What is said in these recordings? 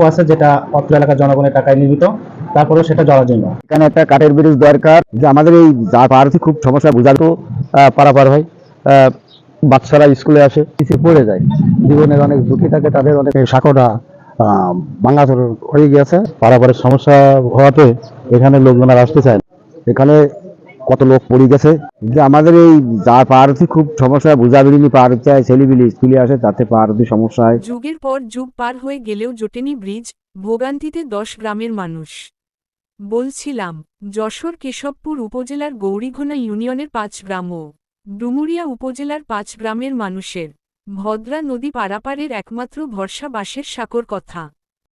সাঁকো আছে যেটা অত্র এলাকার জনগণের টাকায় নির্মিত তারপরে সেটা জরাজীর্ণ এখানে একটা কাঠের ব্রিজ দরকার, যে আমাদের এই পাহাড়ে খুব সমস্যা বোঝাতো পারাপার হয়। বাচ্চারা স্কুলে আসে, পিছিয়ে পড়ে যায়। জীবনের অনেক ঝুঁকি থাকে, তাদের অনেক শাখটা ভাঙাচোর হয়ে গিয়েছে। পারাপারের সমস্যা হওয়াতে এখানে লোকজন আর আসতে চায় এখানে কত লোক পড়ে গেছে। যে আমাদের এই যা পাহাড়ে খুব সমস্যা বুঝাবিলি পাহাড় চায় ছেলেবিলি স্কুলে আসে, তাতে পাহাড়ে সমস্যা হয়। যুগের পর যুগ পার হয়ে গেলেও জোটেনি ব্রিজ, ভোগান্তিতে দশ গ্রামের মানুষ। বলছিলাম, যশোর কেশবপুর উপজেলার গৌরীঘোনা ইউনিয়নের পাঁচ গ্রাম ও ডুমুরিয়া উপজেলার পাঁচ গ্রামের মানুষের ভদ্রা নদী পারাপারের একমাত্র ভরসা বাঁশের সাঁকোর কথা।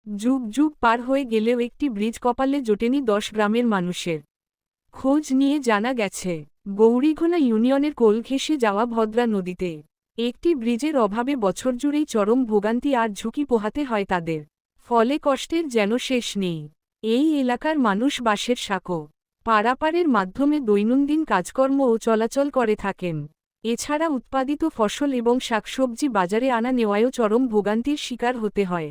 যুগ যুগ পার হয়ে গেলেও একটি ব্রিজ কপালে জোটেনি দশ গ্রামের মানুষের খোঁজ নিয়ে জানা গেছে গৌরীঘোনা ইউনিয়নের কোল ঘেঁষে যাওয়া ভদ্রা নদীতে একটি ব্রিজের অভাবে বছর জুড়েই চরম ভোগান্তি আর ঝুঁকি পোহাতে হয় তাদের। ফলে কষ্টের যেন শেষ নেই। এই এলাকার মানুষ বাসের সাঁকো, পারাপারের মাধ্যমে দৈনন্দিন কাজকর্ম ও চলাচল করে থাকেন। এছাড়া উৎপাদিত ফসল এবং শাকসবজি বাজারে আনা নেওয়ায়ও চরম ভোগান্তির শিকার হতে হয়।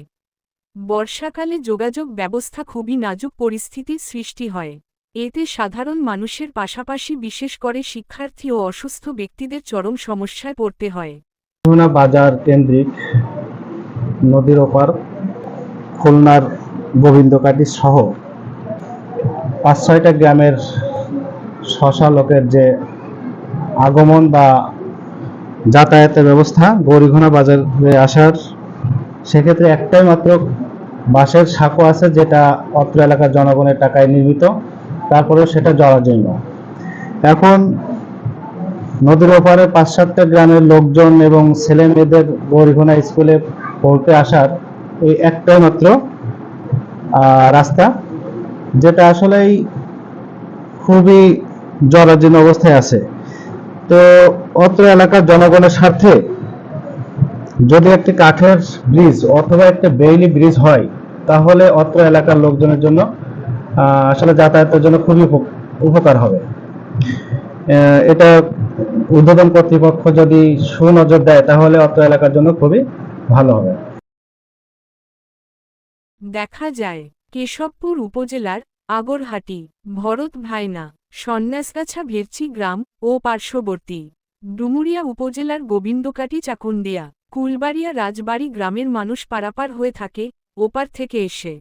বর্ষাকালে যোগাযোগ ব্যবস্থা খুবই নাজুক পরিস্থিতির সৃষ্টি হয়। এতে সাধারণ মানুষের পাশাপাশি বিশেষ করে শিক্ষার্থী ও অসুস্থ ব্যক্তিদের চরম সমস্যায় পড়তে হয়। বাজার কেন্দ্রিক নদীর ওপার খুলনার গোবিন্দকাটি সহ পাঁচ ছয়টা গ্রামের শশা লোকের যে আগমন বা যাতায়াতের ব্যবস্থা গৌরীঘোনা বাজারে আসার, সেক্ষেত্রে একটাই মাত্র বাসের সাঁকো আছে যেটা অত্র এলাকার জনগণের টাকায় নির্মিত। তারপরেও সেটা জরাজীর্ণ এখন নদীর ওপারে পাঁচ সাতটা গ্রামের লোকজন এবং ছেলে মেয়েদের গৌরীঘোনা স্কুলে পড়তে আসার এই একটাই মাত্র রাস্তা, যেটা আসলেই খুবই জরাজীর্ণ অবস্থায় আছে। তো অত্র এলাকার জনগণের স্বার্থে যদি একটি কাঠের ব্রিজ অথবা একটা বেইলি ব্রিজ হয়, তাহলে অত্র এলাকার লোকজনের জন্য আসলে যাতায়াতের জন্য খুবই উপকার হবে। এটা উদ্বোধন কর্তৃপক্ষ যদি সুনজর দেয়, তাহলে অত্র এলাকার জন্য খুবই ভালো হবে। দেখা যায়, কেশবপুর উপজেলার আগরহাটি, ভরত ভাইনা, সন্ন্যাসগাছা ভেরচি গ্রাম ও পার্শ্ববর্তী, ডুমুরিয়া উপজেলার গোবিন্দকাটি চাকুন্দিয়া, কুলবাড়িয়া রাজবাড়ি গ্রামের মানুষ পারাপার হয়ে থাকে, ওপার থেকে এসে।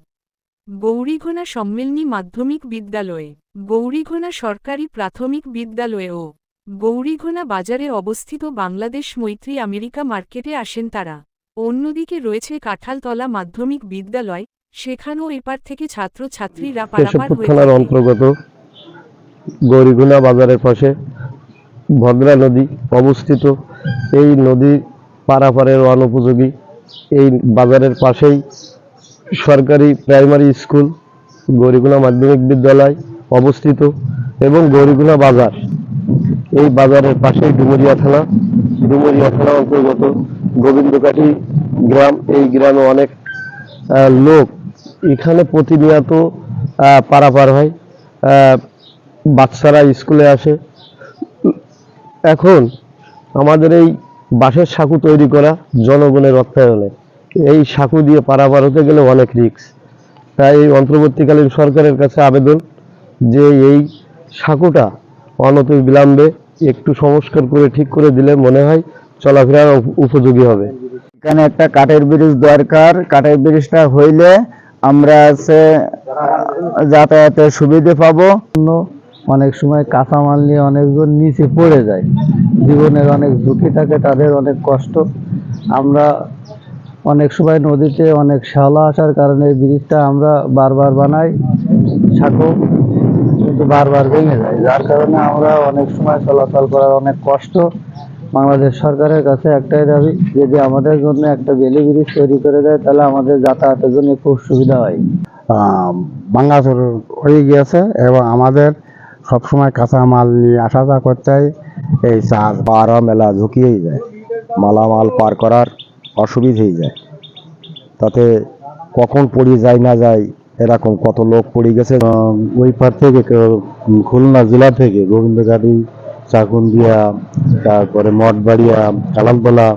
গৌরীঘোনা সম্মেলনী মাধ্যমিক বিদ্যালয়ে গৌরীঘোনা সরকারি প্রাথমিক বিদ্যালয়ে ও গৌরীঘোনা বাজারে অবস্থিত বাংলাদেশ মৈত্রী আমেরিকা মার্কেটে আসেন তারা। অন্যদিকে রয়েছে কাঁঠালতলা মাধ্যমিক বিদ্যালয় সেখানেও এপার থেকে ছাত্রছাত্রীরা পারাপার হয়ে থানার অন্তর্গত গৌরীগুনা বাজারের পাশে ভদ্রা নদী অবস্থিত। এই নদী পারাপারের অনুপযোগী এই বাজারের পাশেই সরকারি প্রাইমারি স্কুল গৌরীগুনা মাধ্যমিক বিদ্যালয় অবস্থিত এবং গৌরীগুনা বাজার। এই বাজারের পাশেই ডুমুরিয়া থানা। ডুমুরিয়া থানা অন্তর্গত গোবিন্দকাঠি গ্রাম। এই গ্রামে অনেক লোক এখানে প্রতিনিয়ত পারাপার হয়। বাচ্চারা স্কুলে আসে। এখন আমাদের এই বাঁশের সাঁকু তৈরি করা জনগণের অর্থায়নে এই সাঁকু দিয়ে পারাপার হতে গেলে অনেক রিস্ক তাই এই অন্তর্বর্তীকালীন সরকারের কাছে আবেদন যে এই সাঁকুটা অনত বিলম্বে একটু সংস্কার করে ঠিক করে দিলে মনে হয় চলাফেরার উপযোগী হবে। এখানে একটা কাঠের ব্রিজ দরকার। কাঠের ব্রিজটা হইলে আমরা আছে যাতায়াতের সুবিধে পাবো। অনেক সময় কাঁচামাল নিয়ে অনেকজন নিচে পড়ে যায়। জীবনের অনেক ঝুঁকি থাকে, তাদের অনেক কষ্ট। আমরা অনেক সময় নদীতে অনেক শ্যাওলা আসার কারণে ব্রিজটা আমরা বারবার বানাই। সাঁকো কিন্তু বারবার ভেঙে যায়। যার কারণে আমরা অনেক সময় চলাচল করার অনেক কষ্ট। বাংলাদেশ সরকারের কাছে একটাই দাবি, যদি আমাদের জন্য একটা বেলি ব্রিজ তৈরি করে দেয়, তাহলে আমাদের যাতায়াতের জন্য খুব সুবিধা হয়। ভাঙাচোর হয়ে গিয়েছে এবং আমাদের সবসময় কাঁচা মাল নিয়ে আসা যাওয়া করতে এই চাষ পাড়া মেলা ঝুঁকিয়েই যায়। মালামাল পার করার অসুবিধা হয়ে যায়। তাতে কখন পড়ে যায় না যায়, এরকম কত লোক পড়ে গেছে। ওই পার থেকে খুলনা জেলা থেকে গোবিন্দগাড়ি, চাকুন্দিয়া, তারপরে মঠবাড়িয়া, কালামতলা,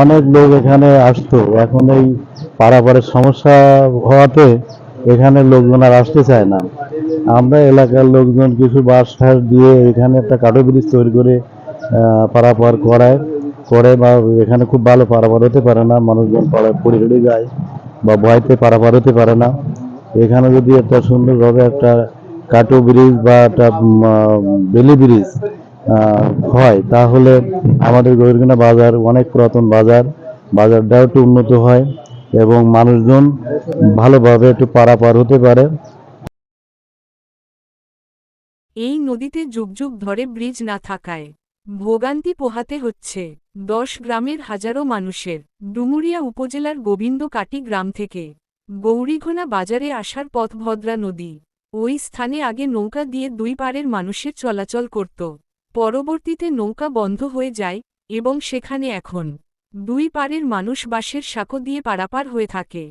অনেক লোক এখানে আসতো। এখন এই পারাপারের সমস্যা হওয়াতে এখানে লোকজন আর আসতে চায় না। আমরা এলাকার লোকজন কিছু বাস ঠাস দিয়ে এখানে একটা কাঠো ব্রিজ তৈরি করে পারাপার করায়। করে বা এখানে খুব ভালো পারাপার হতে পারে না, মানুষজন পড়ে পড়ে যায় বা ভয়তে পারাপার হতে পারে না। এখানে যদি একটা সুন্দরভাবে একটা কাটো ব্রিজ বা একটা বেলি ব্রিজ হয়, তাহলে আমাদের গহিরগোনা বাজার, অনেক পুরাতন বাজার, বাজারটাও একটু উন্নত হয় এবং মানুষজন ভালোভাবে একটু পারাপার হতে পারে। এই নদীতে যুগ যুগ ধরে ব্রিজ না থাকায় ভোগান্তি পোহাতে হচ্ছে। দশ গ্রামের হাজারো মানুষের। ডুমুরিয়া উপজেলার গোবিন্দকাটি গ্রাম থেকে। গৌরীঘোনা বাজারে আসার পথ ভদ্রা নদী। ওই স্থানে আগে নৌকা দিয়ে দুই পারের মানুষের চলাচল করত। পরবর্তীতে নৌকা বন্ধ হয়ে যায় এবং সেখানে এখন দুই পারের মানুষ বাঁশের সাঁকো দিয়ে পারাপার হয়ে থাকে।